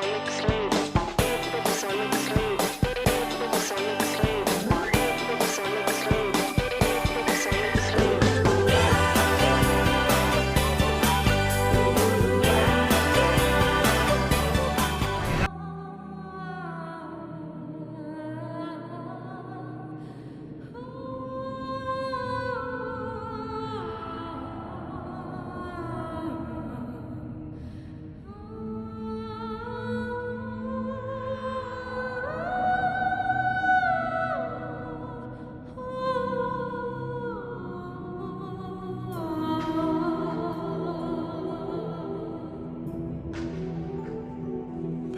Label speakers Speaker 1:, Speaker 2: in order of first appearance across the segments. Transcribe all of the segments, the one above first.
Speaker 1: mix, mix,
Speaker 2: mix.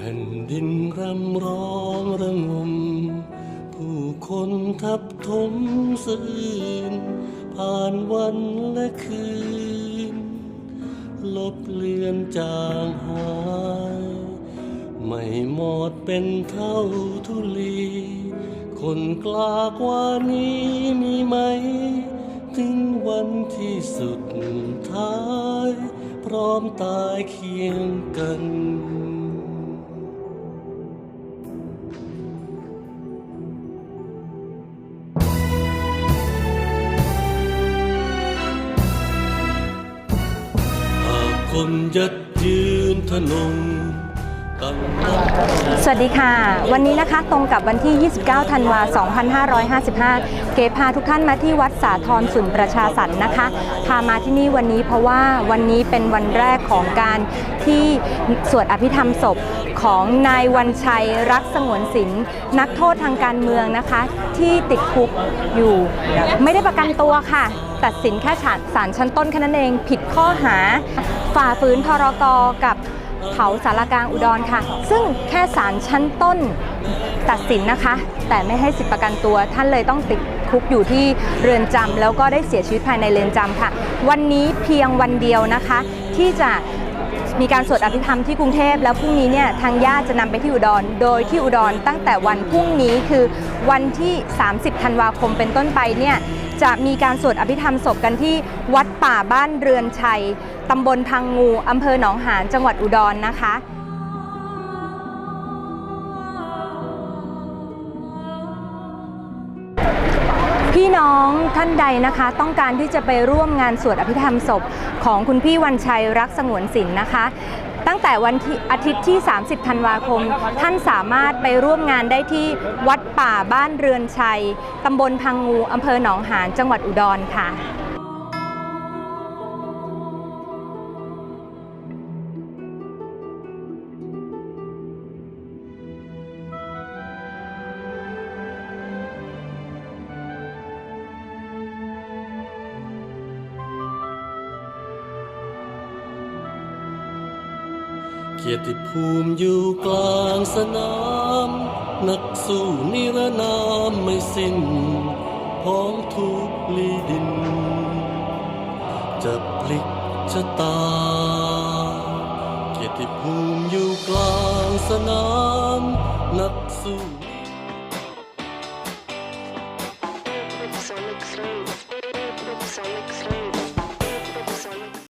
Speaker 2: ผ่นดินรำร้องระงม ผู้คนทับถมสะอื้นผ่านวันและคืน ลบเลือนจางหาย ไม่หมดเป็นเท่าทุลี คนกล้ากว่านี้มีไหม ถึงวันที่สุดท้าย พร้อมตายเคียงกัน คนยัดยืนทนง
Speaker 3: สวัสดีค่ะ วันนี้นะคะตรงกับวันที่ 29 ธันวา 2555 เกพาทุกท่านมาที่วัดสาธรสุนประชาสรรค์นะคะ พามาที่นี่วันนี้เพราะว่าวันนี้เป็นวันแรกของการที่สวดอภิธรรมศพของนายวันชัยรักสงวนศิลป์นักโทษทางการเมืองนะคะ ที่ติดคุกอยู่ ไม่ได้ประกันตัวค่ะ ตัดสินแค่ศาลชั้นต้นแค่นั้นเอง ผิดข้อหา ฝ่าฝืนพรกกับเผาสารกลางอุดรค่ะ ซึ่งแค่ศาลชั้นต้นตัดสินนะคะ แต่ไม่ให้สิทธิประกันตัวท่านเลยต้องติดคุกอยู่ที่เรือนจำแล้วก็ได้เสียชีวิตภายในเรือนจำค่ะ วันนี้เพียงวันเดียวนะคะ ที่จะ มีการสวดอภิธรรมที่กรุงเทพแล้วพรุ่งนี้เนี่ยทางญาติจะนำไปที่อุดร โดยที่อุดรตั้งแต่วันพรุ่งนี้คือวันที่ 30 ธันวาคมเป็นต้นไปเนี่ยจะมีการสวดอภิธรรมศพกันที่วัดป่าบ้านเรือนชัยตำบลพังงูอำเภอหนองหานจังหวัดอุดรนะคะ พี่น้องท่านใดนะคะ ต้องการที่จะไปร่วมงานสวดอภิธรรมศพของคุณพี่วันชัยรักสงวนศิลป์นะคะ ตั้งแต่วันที่อาทิตย์ที่ 30 ธันวาคม ท่านสามารถไปร่วมงานได้ที่วัดป่าบ้านเรือนชัยตำบลพังงูอำเภอหนองหานจังหวัดอุดรค่ะ
Speaker 2: กียรติภูมิอยู่กลางสนาม นักสู้นิรนามไม่สิ้นพ้องทุกลีดิน จะพลิกชะตา เกียรติภูมิอยู่กลางสนาม นักสู้